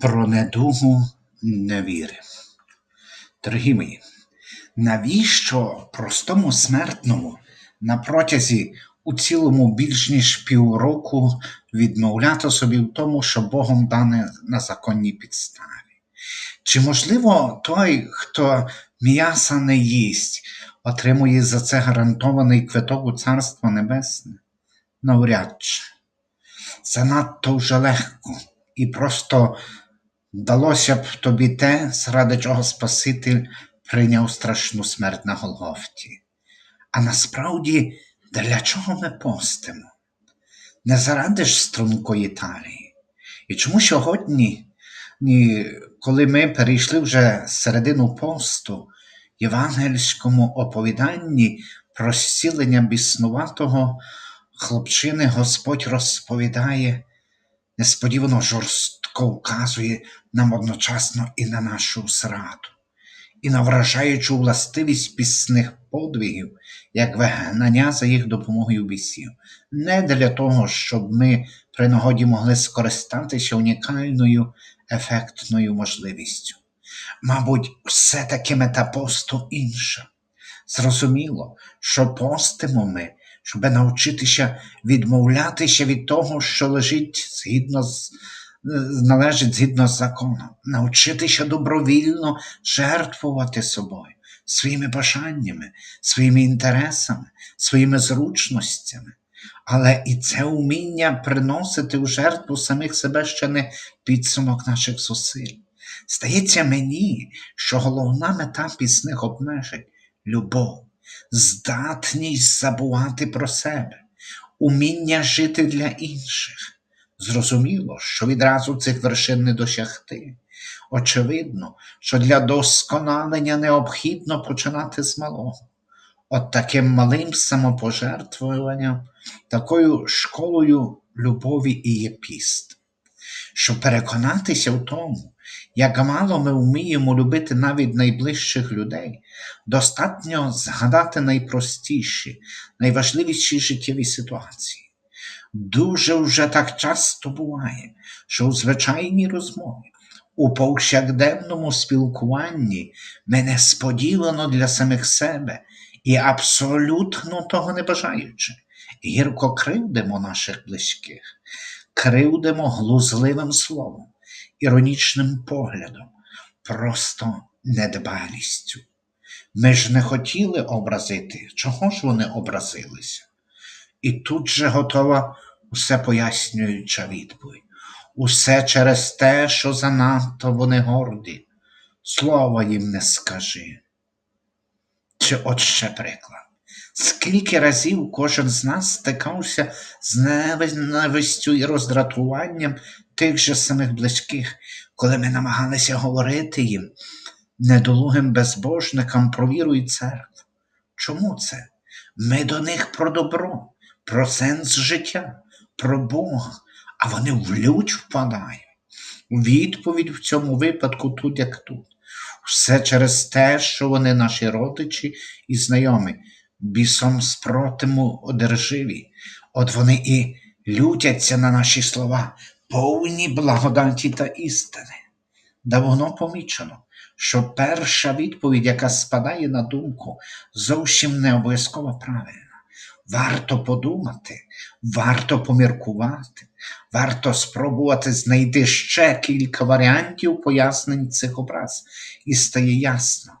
Про недугу невіри. Дорогі мої, навіщо простому смертному на протязі у цілому більш ніж півроку відмовляти собі в тому, що Богом дане на законній підставі? Чи можливо той, хто м'яса не їсть, отримує за це гарантований квиток у Царство Небесне? Навряд чи. Це надто вже легко і просто далося б тобі те, заради чого Спаситель прийняв страшну смерть на Голгофті. А насправді, для чого ми постимо? Не заради ж стрункої талії. І чому сьогодні, коли ми перейшли вже середину посту, євангельському оповіданні про зцілення біснуватого хлопчини Господь розповідає, несподівано жорстко вказує нам одночасно і на нашу зраду, і на вражаючу властивість пісних подвигів, як вигнання за їх допомогою бісів, не для того, щоб ми при нагоді могли скористатися унікальною ефектною можливістю. Мабуть, все-таки мета посту інша. Зрозуміло, що постимо ми, щоб навчитися відмовлятися від того, що лежить згідно з належить згідно з законом, навчитися добровільно жертвувати собою, своїми бажаннями, своїми інтересами, своїми зручностями. Але і це уміння приносити в жертву самих себе ще не підсумок наших зусиль. Здається мені, що головна мета пісних обмежень любов, здатність забувати про себе, уміння жити для інших. Зрозуміло, що відразу цих вершин не досягти. Очевидно, що для досконалення необхідно починати з малого. От таким малим самопожертвуванням, такою школою любові і є піст. Щоб переконатися в тому, як мало ми вміємо любити навіть найближчих людей, достатньо згадати найпростіші, найважливіші життєві ситуації. Дуже вже так часто буває, що у звичайній розмові, у повсякденному спілкуванні ми несподівано для самих себе і абсолютно того не бажаючи, гірко кривдимо наших близьких, кривдимо глузливим словом, іронічним поглядом, просто недбалістю. Ми ж не хотіли образити, чого ж вони образилися? І тут же готова усе пояснююча відповідь. Усе через те, що занадто вони горді. Слова їм не скажи. Чи от ще приклад. Скільки разів кожен з нас стикався з ненавистю і роздратуванням тих же самих близьких, коли ми намагалися говорити їм, недолугим безбожникам про віру і церкву. Чому це? Ми до них про добро, про сенс життя, про Бога, а вони в лють впадають. Відповідь в цьому випадку тут, як тут. Все через те, що вони наші родичі і знайомі, бісом спротиму одерживі. От вони і лютяться на наші слова, повні благодаті та істини. Давно помічено, що перша відповідь, яка спадає на думку, зовсім не обов'язково правильна. Варто подумати, варто поміркувати, варто спробувати знайти ще кілька варіантів пояснень цих образ, і стає ясно,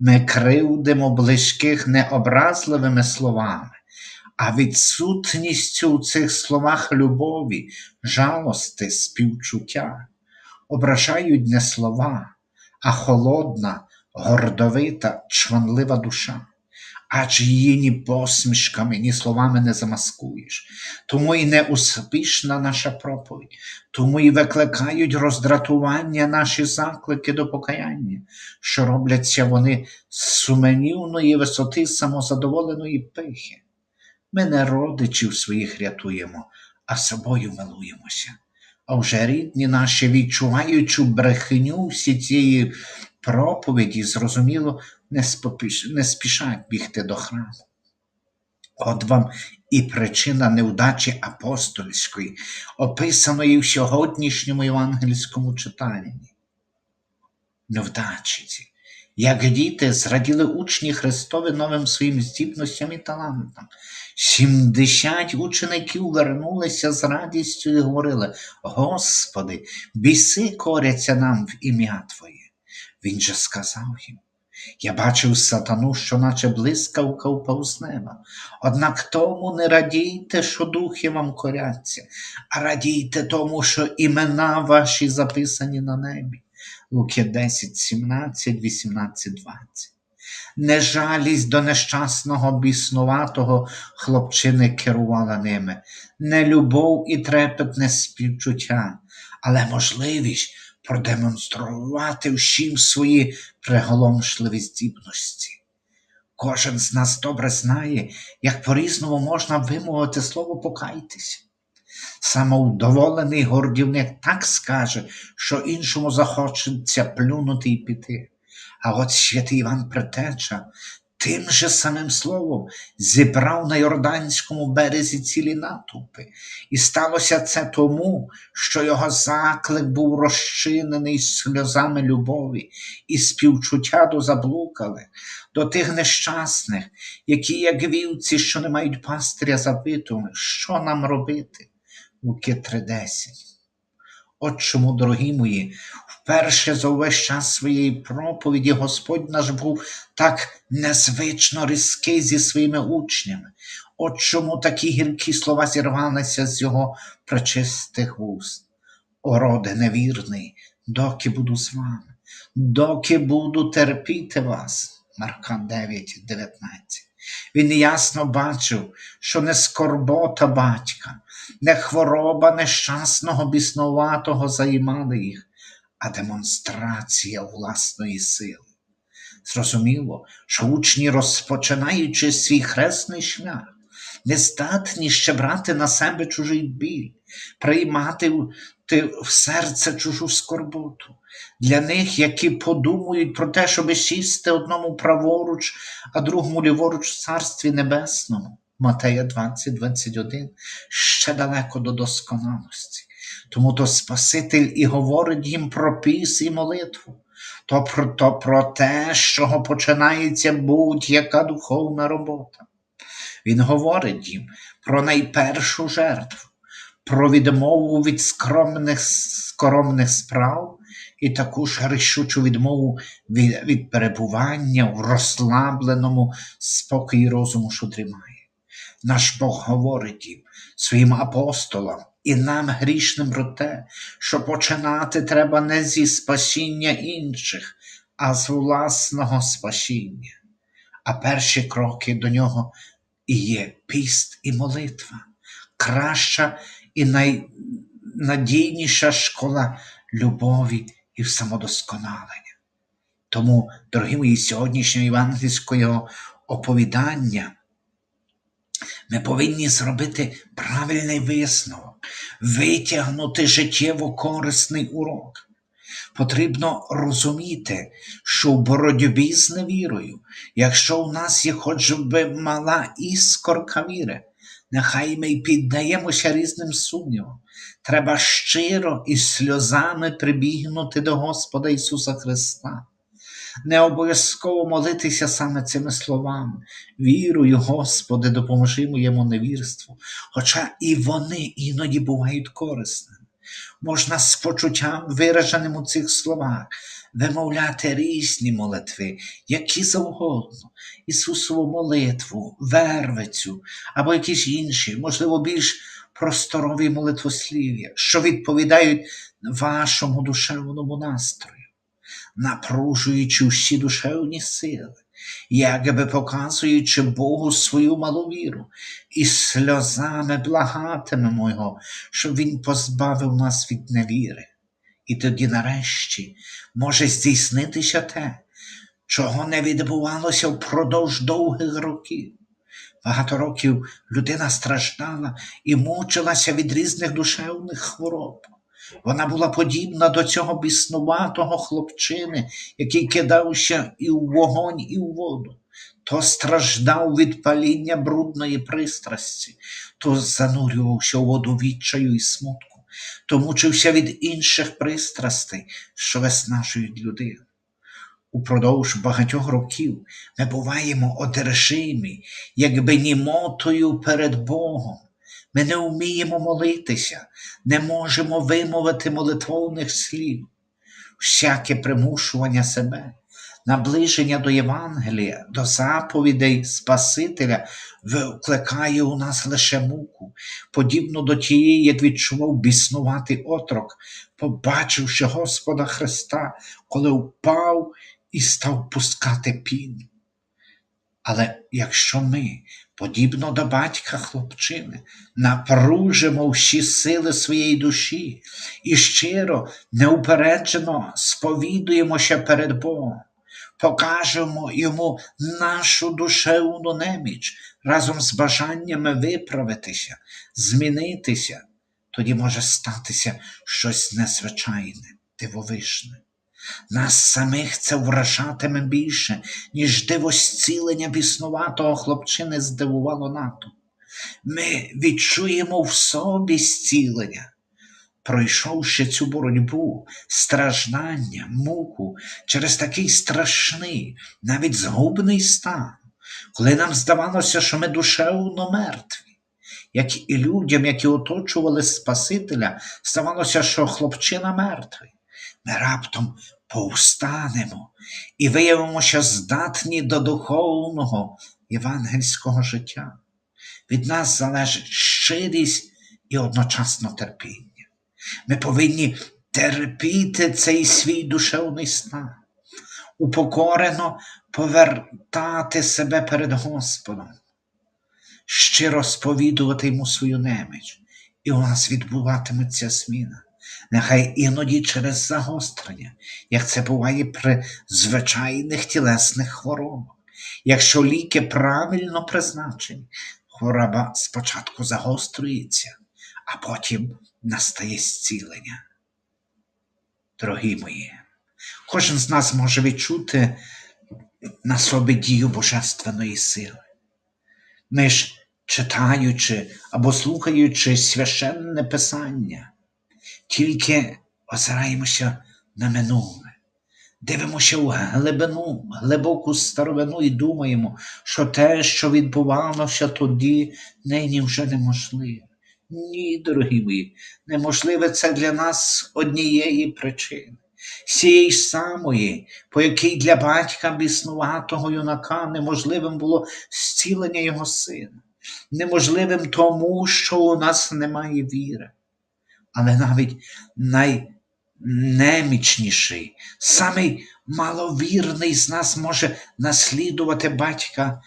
ми кривдимо близьких не образливими словами, а відсутністю у цих словах любові, жалости, співчуття. Ображають не слова, а холодна, гордовита, чванлива душа адже її ні посмішками, ні словами не замаскуєш. Тому і не успішна наша проповідь, тому і викликають роздратування наші заклики до покаяння, що робляться вони з суменівної висоти самозадоволеної пихи. Ми не родичів своїх рятуємо, а собою милуємося. А вже рідні наші, відчуваючи брехню всі цієї проповіді, зрозуміло, не, спішать бігти до храму. От вам і причина невдачі апостольської, описаної в сьогоднішньому євангельському читанні. Невдачі ці. Як діти зраділи учні Христові новим своїм здібностям і талантам. Сімдесят учеників вернулися з радістю і говорили: Господи, біси коряться нам в ім'я Твоє. Він же сказав їм: Я бачив сатану, що наче блискавка впав з неба. Однак тому не радійте, що духи вам коряться, а радійте тому, що імена ваші записані на небі. Луки 10, 17, 18, 20. Нежалість до нещасного біснуватого хлопчини керувала ними, не любов і трепетне співчуття, але можливість продемонструвати всім свої приголомшливі здібності. Кожен з нас добре знає, як по-різному можна вимовити слово покайтеся. Самовдоволений гордівник так скаже, що іншому захочеться плюнути і піти. А от святий Іван Претеча тим же самим словом зібрав на Йорданському березі цілі натовпи. І сталося це тому, що його заклик був розчинений сльозами любові і співчуття до заблукалих, до тих нещасних, які, як вівці, що не мають пастиря, запитували, що нам робити. Луки 3.10. От чому, дорогі мої, вперше за увесь час своєї проповіді Господь наш був так незвично різкий зі своїми учнями. От чому такі гіркі слова зірвалися з його пречистих вуст. О, невірний, доки буду з вами, доки буду терпіти вас. Марка 9, 19. Він ясно бачив, що не скорбота батька, не хвороба нещасного біснуватого займали їх, а демонстрація власної сили. Зрозуміло, що учні, розпочинаючи свій хресний шлях, не здатні ще брати на себе чужий біль, приймати в- серце чужу скорботу. Для них, які подумають про те, щоб сісти одному праворуч, а другому ліворуч в Царстві Небесному. Матея 20, 21, ще далеко до досконалості. Тому то Спаситель і говорить їм про піс і молитву, то про, то про те, з чого починається будь-яка духовна робота. Він говорить їм про найпершу жертву, про відмову від скромних, скоромних справ і таку ж рішучу відмову від, від перебування в розслабленому спокої розуму, що тримає. Наш Бог говорить їм, своїм апостолам і нам грішним про те, що починати треба не зі спасіння інших, а з власного спасіння. А перші кроки до нього і є піст і молитва, краща і найнадійніша школа любові і самодосконалення. Тому, дорогі мої, сьогоднішнього євангельського оповідання ми повинні зробити правильний висновок, витягнути життєво корисний урок. Потрібно розуміти, що в боротьбі з невірою, якщо у нас є хоч би мала іскорка віри, нехай ми й піддаємося різним сумнівам. Треба щиро і сльозами прибігнути до Господа Ісуса Христа. Не обов'язково молитися саме цими словами. Вірую, Господи, допоможи моєму невірству, хоча і вони іноді бувають корисними. Можна з почуттям, вираженим у цих словах, вимовляти різні молитви, які завгодно, Ісусову молитву, вервицю або якісь інші, можливо, більш просторові молитвослів'я, що відповідають вашому душевному настрою напружуючи всі душевні сили, якби показуючи Богу свою малу віру, і сльозами благатимемо Його, щоб Він позбавив нас від невіри. І тоді, нарешті, може здійснитися те, чого не відбувалося впродовж довгих років. Багато років людина страждала і мучилася від різних душевних хвороб. Вона була подібна до цього біснуватого хлопчини, який кидався і в вогонь, і в воду. то страждав від паління брудної пристрасті, то занурювався у воду відчаю і смутку, то мучився від інших пристрастей, що виснажують людину. Упродовж багатьох років ми буваємо одержимі, якби німотою перед Богом. Ми не вміємо молитися, не можемо вимовити молитвовних слів, всяке примушування себе, наближення до Євангелія, до заповідей Спасителя викликає у нас лише муку, подібно до тієї, як відчував біснуватий отрок, побачивши Господа Христа, коли впав і став пускати піну. Але якщо ми, подібно до батька хлопчини, напружимо всі сили своєї душі і щиро, неупереджено сповідуємося перед Богом, покажемо йому нашу душевну неміч. Разом з бажаннями виправитися, змінитися, тоді може статися щось незвичайне, дивовижне. Нас самих це вражатиме більше, ніж диво зцілення біснуватого хлопчини здивувало НАТО. Ми відчуємо в собі зцілення. Пройшовши цю боротьбу, страждання, муку через такий страшний, навіть згубний стан, коли нам здавалося, що ми душевно мертві, як і людям, які оточували Спасителя, здавалося, що хлопчина мертвий. Ми раптом повстанемо і виявимося здатні до духовного євангельського життя. Від нас залежить щирість і одночасно терпіння. Ми повинні терпіти цей свій душевний стан, упокорено повертати себе перед Господом, щиро сповідувати йому свою неміч, і у нас відбуватиметься зміна. Нехай іноді через загострення, як це буває при звичайних тілесних хворобах. Якщо ліки правильно призначені, хвороба спочатку загострюється, а потім настає зцілення. Дорогі мої, кожен з нас може відчути на собі дію божественної сили. Ми ж, читаючи або слухаючи священне писання, тільки озираємося на минуле, дивимося в глибину, глибоку старовину і думаємо, що те, що відбувалося тоді, нині вже неможливе. Ні, дорогі мої, неможливе це для нас однієї причини. З самої, по якій для батька біснуватого юнака неможливим було зцілення його сина, неможливим тому, що у нас немає віри але навіть найнемічніший, самий маловірний з нас може наслідувати батька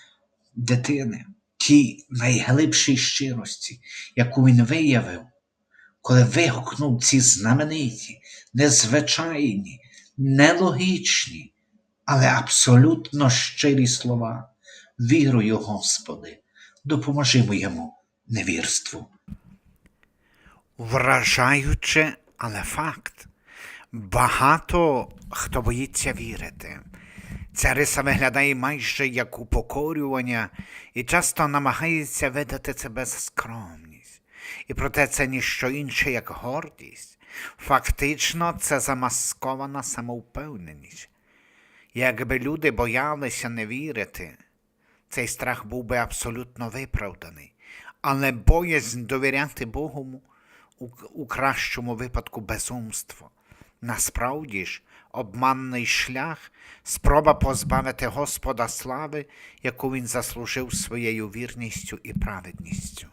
дитини, тій найглибшій щирості, яку він виявив, коли вигукнув ці знамениті, незвичайні, нелогічні, але абсолютно щирі слова. Вірую, Господи, допоможи моєму невірству. Вражаюче, але факт. Багато хто боїться вірити. Ця риса виглядає майже як упокорювання і часто намагається видати це без скромність. І проте це ніщо інше, як гордість. Фактично, це замаскована самовпевненість. Якби люди боялися не вірити, цей страх був би абсолютно виправданий, але боязнь довіряти Богу у, кращому випадку безумство. Насправді ж, обманний шлях, спроба позбавити Господа слави, яку він заслужив своєю вірністю і праведністю.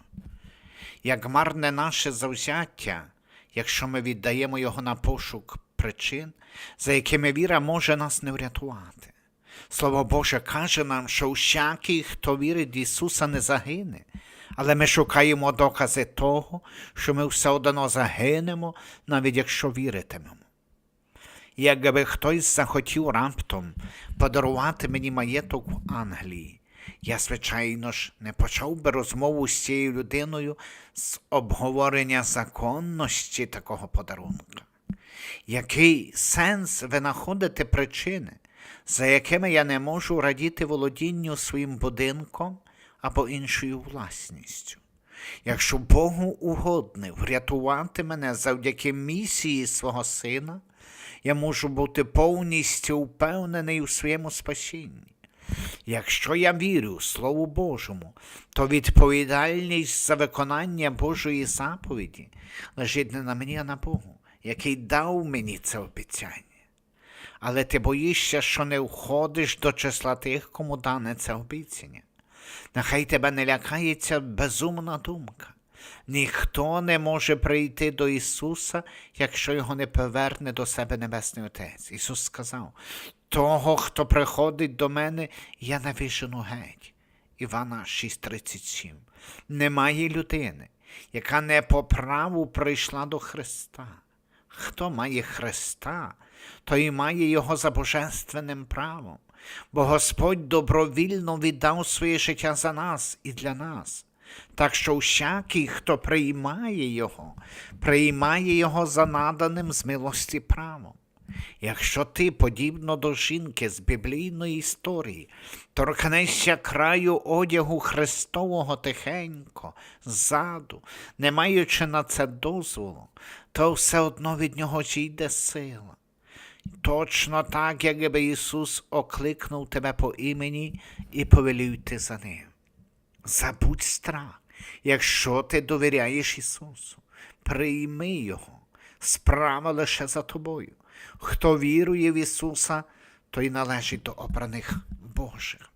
Як марне наше завзяття, якщо ми віддаємо його на пошук причин, за якими віра може нас не врятувати. Слово Боже каже нам, що всякий, хто вірить в Ісуса, не загине, але ми шукаємо докази того, що ми все одно загинемо, навіть якщо віритимемо. Якби хтось захотів раптом подарувати мені маєток в Англії, я, звичайно ж, не почав би розмову з цією людиною з обговорення законності такого подарунка. Який сенс винаходити причини, за якими я не можу радіти володінню своїм будинком або іншою власністю. Якщо Богу угодне врятувати мене завдяки місії свого сина, я можу бути повністю впевнений у своєму спасінні. Якщо я вірю Слову Божому, то відповідальність за виконання Божої заповіді лежить не на мені, а на Богу, який дав мені це обіцяння. Але ти боїшся, що не входиш до числа тих, кому дане це обіцяння. Нехай тебе не лякається безумна думка. Ніхто не може прийти до Ісуса, якщо його не поверне до себе Небесний Отець. Ісус сказав: того, хто приходить до мене, я навіжену геть. Івана 6:37. Немає людини, яка не по праву прийшла до Христа. Хто має Христа, той має Його за божественним правом, бо Господь добровільно віддав своє життя за нас і для нас. Так що всякий, хто приймає Його, приймає Його за наданим з милості правом. Якщо ти, подібно до жінки з біблійної історії, торкнешся краю одягу Христового тихенько, ззаду, не маючи на це дозволу, то все одно від нього зійде сила. Точно так, якби Ісус окликнув тебе по імені і повелів йти за ним. Забудь страх, якщо ти довіряєш Ісусу, прийми Його, справа лише за тобою. Хто вірує в Ісуса, той належить до обраних Божих.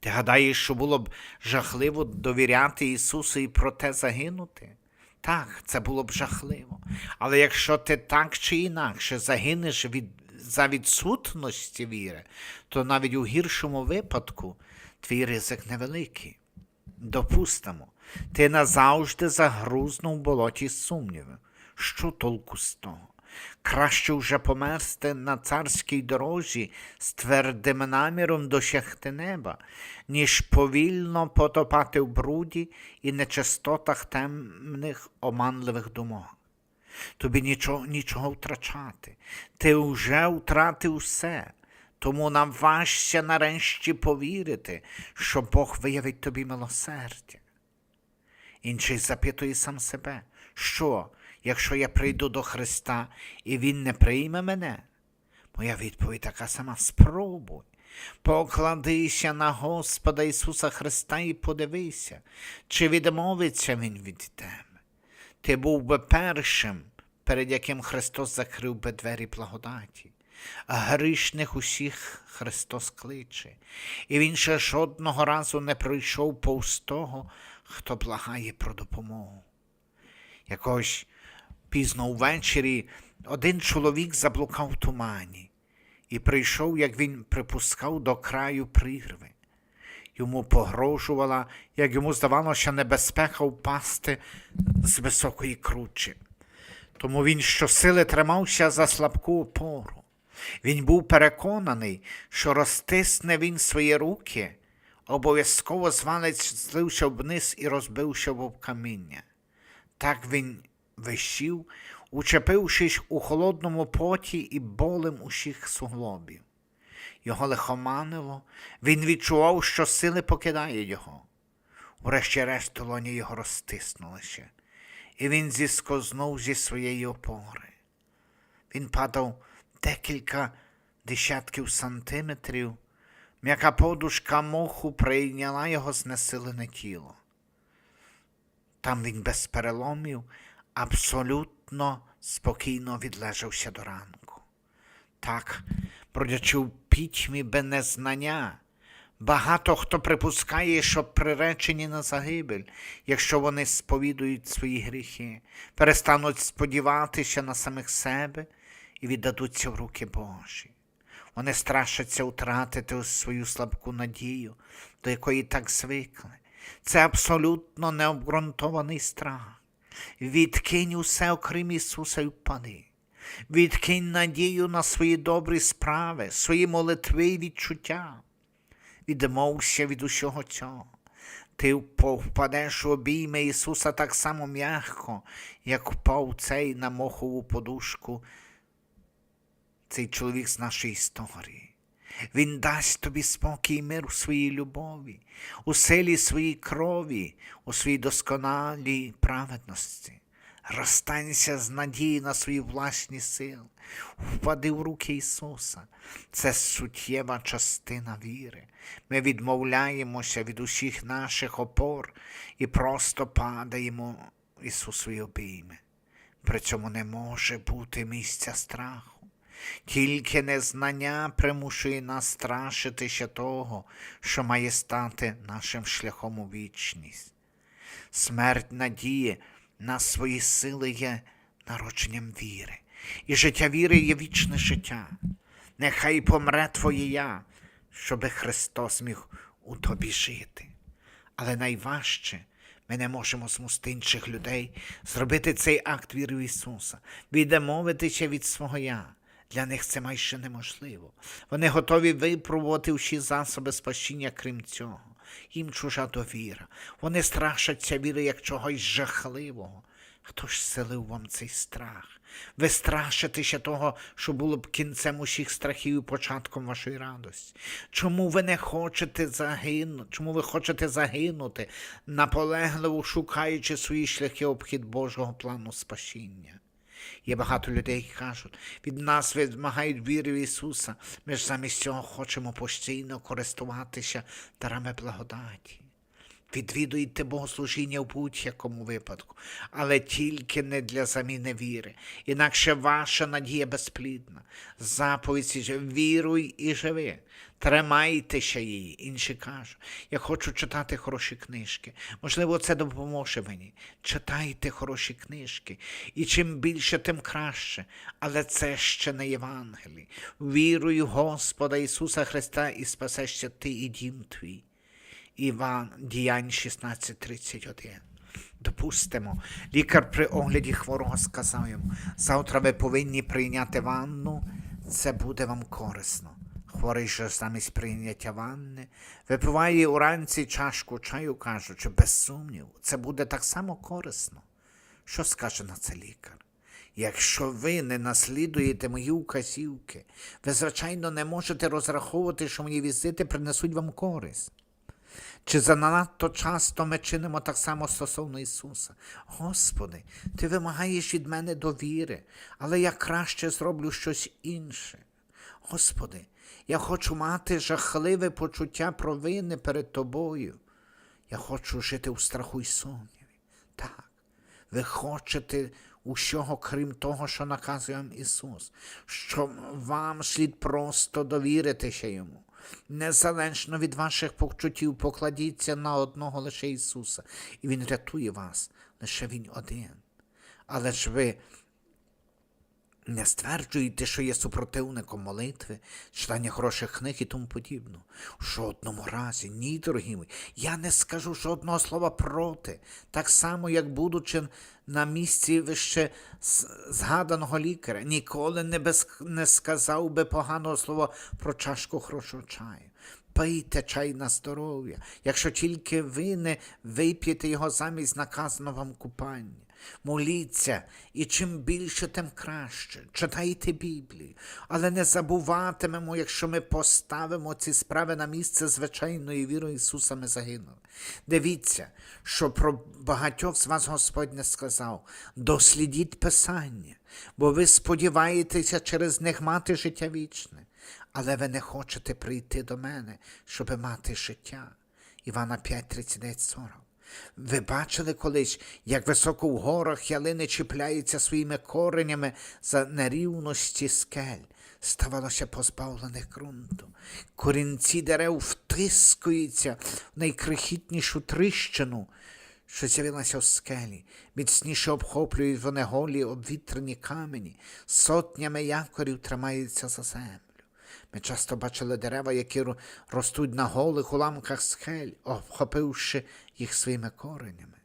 Ти гадаєш, що було б жахливо довіряти Ісусу і проте загинути? Так, це було б жахливо. Але якщо ти так чи інакше загинеш від, за відсутності віри, то навіть у гіршому випадку твій ризик невеликий. Допустимо, ти назавжди загрузнув в болоті сумнівів. Що толку з того? Краще вже померти на царській дорожі з твердим наміром досягти неба, ніж повільно потопати в бруді і нечистотах темних оманливих думок. Тобі нічого, нічого втрачати. Ти вже втратив все, тому наважся нарешті повірити, що Бог виявить тобі милосердя. Інший запитує сам себе, що, якщо я прийду до Христа і Він не прийме мене? Моя відповідь така сама спробуй. Покладися на Господа Ісуса Христа і подивися, чи відмовиться Він від тебе. Ти був би першим, перед яким Христос закрив би двері благодаті. А грішних усіх Христос кличе, і Він ще жодного разу не пройшов повз того, хто благає про допомогу. Якось пізно ввечері один чоловік заблукав в тумані і прийшов, як він припускав, до краю прірви. Йому погрожувала, як йому здавалося, небезпека впасти з високої кручі. Тому він щосили тримався за слабку опору. Він був переконаний, що розтисне він свої руки, обов'язково звалець злився вниз і розбився об каміння. Так він вищів, учепившись у холодному поті і болем усіх суглобів. Його лихоманило, він відчував, що сили покидає його. Врешті-решт долоні його розтиснулися, і він зіскознув зі своєї опори. Він падав декілька десятків сантиметрів, м'яка подушка моху прийняла його знесилене тіло. Там він без переломів абсолютно спокійно відлежався до ранку. Так, бродячи в пітьмі незнання, багато хто припускає, що приречені на загибель, якщо вони сповідують свої гріхи, перестануть сподіватися на самих себе і віддадуться в руки Божі. Вони страшаться втратити свою слабку надію, до якої так звикли. Це абсолютно необґрунтований страх. Відкинь усе, окрім Ісуса, і впади. Відкинь надію на свої добрі справи, свої молитви і відчуття. Відмовся від усього цього. Ти впадеш у обійми Ісуса так само м'яко, як впав цей на мохову подушку цей чоловік з нашої історії. Він дасть тобі спокій і мир у своїй любові, у силі своїй крові, у своїй досконалій праведності. Розстанься з надії на свої власні сили, впади в руки Ісуса. Це суттєва частина віри. Ми відмовляємося від усіх наших опор і просто падаємо Ісусові обійми. При цьому не може бути місця страху. Тільки незнання примушує нас страшитися того, що має стати нашим шляхом у вічність. Смерть надії на свої сили є народженням віри, і життя віри є вічне життя. Нехай помре твоє я, щоби Христос міг у тобі жити. Але найважче ми не можемо змусити інших людей зробити цей акт віри в Ісуса, відмовитися від свого я. Для них це майже неможливо. Вони готові випробувати всі засоби спасіння, крім цього. Їм чужа довіра. Вони страшаться віри як чогось жахливого. Хто ж селив вам цей страх? Ви страшитеся того, що було б кінцем усіх страхів і початком вашої радості. Чому ви не хочете загинути? Чому ви хочете загинути, наполегливо шукаючи свої шляхи обхід Божого плану спасіння? Є багато людей, які кажуть, від нас вимагають віри в Ісуса. Ми ж замість цього хочемо постійно користуватися дарами благодаті. Відвідуйте богослужіння в будь-якому випадку, але тільки не для заміни віри. Інакше ваша надія безплідна. Заповідь віруй і живи. Тримайтеся її. Інші кажуть, я хочу читати хороші книжки. Можливо, це допоможе мені. Читайте хороші книжки. І чим більше, тим краще. Але це ще не Євангелій. Вірую Господа Ісуса Христа і спасешся ти і дім твій. Іван Діянь 16.31. Допустимо, лікар при огляді хворого сказав йому, завтра ви повинні прийняти ванну, це буде вам корисно. Хворий же замість прийняття ванни випиває уранці чашку чаю, кажучи, без сумніву, це буде так само корисно. Що скаже на це лікар? Якщо ви не наслідуєте мої указівки, ви, звичайно, не можете розраховувати, що мої візити принесуть вам користь. Чи занадто часто ми чинимо так само стосовно Ісуса? Господи, Ти вимагаєш від мене довіри, але я краще зроблю щось інше. Господи, я хочу мати жахливе почуття провини перед Тобою. Я хочу жити у страху й сумніві. Так, ви хочете усього, крім того, що наказує вам Ісус, що вам слід просто довіритися Йому. Незалежно від ваших почуттів, покладіться на одного лише Ісуса, і Він рятує вас, лише Він один. Але ж ви не стверджуєте, що є супротивником молитви, читання хороших книг і тому подібно. В жодному разі, ні, дорогі мої, я не скажу жодного слова проти, так само, як будучи на місці вище згаданого лікаря, ніколи не, без, не сказав би поганого слова про чашку хорошого чаю. Пийте чай на здоров'я, якщо тільки ви не вип'єте його замість наказаного вам купання. Моліться, і чим більше, тим краще. Читайте Біблію, але не забуватимемо, якщо ми поставимо ці справи на місце звичайної віри Ісуса, ми загинули. Дивіться, що про багатьох з вас Господь не сказав: дослідіть Писання, бо ви сподіваєтеся через них мати життя вічне, але ви не хочете прийти до мене, щоби мати життя. Івана 5, 39, 40. Ви бачили колись, як високо в горах ялини чіпляються своїми коренями за нерівності скель, ставалося позбавлених ґрунту. Корінці дерев втискуються в найкрихітнішу тріщину, що з'явилася в скелі, міцніше обхоплюють вони голі обвітрені камені, сотнями якорів тримаються за землю. Ми часто бачили дерева, які ростуть на голих уламках скель, обхопивши їх своїми коренями.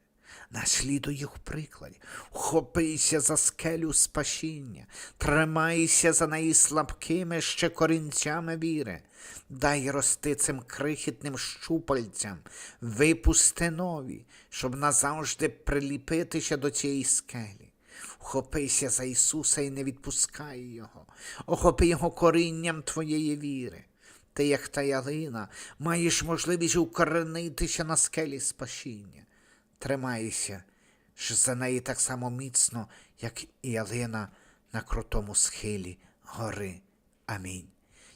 Наслідуй їх прикладі, вхопися за скелю спасіння, тримайся за неї слабкими ще корінцями віри, дай рости цим крихітним щупальцям, випусти нові, щоб назавжди приліпитися до цієї скелі. Вхопися за Ісуса і не відпускай Його. Охопи Його корінням твоєї віри. Ти, як та ялина, маєш можливість укоренитися на скелі спасіння. Тримайся ж за неї так само міцно, як і ялина на крутому схилі гори. Амінь.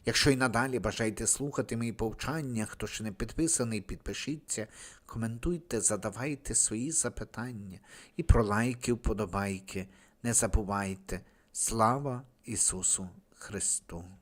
Якщо й надалі бажаєте слухати мої повчання, хто ще не підписаний, підпишіться, коментуйте, задавайте свої запитання і про лайки, вподобайки. Не забувайте. Слава Ісусу Христу!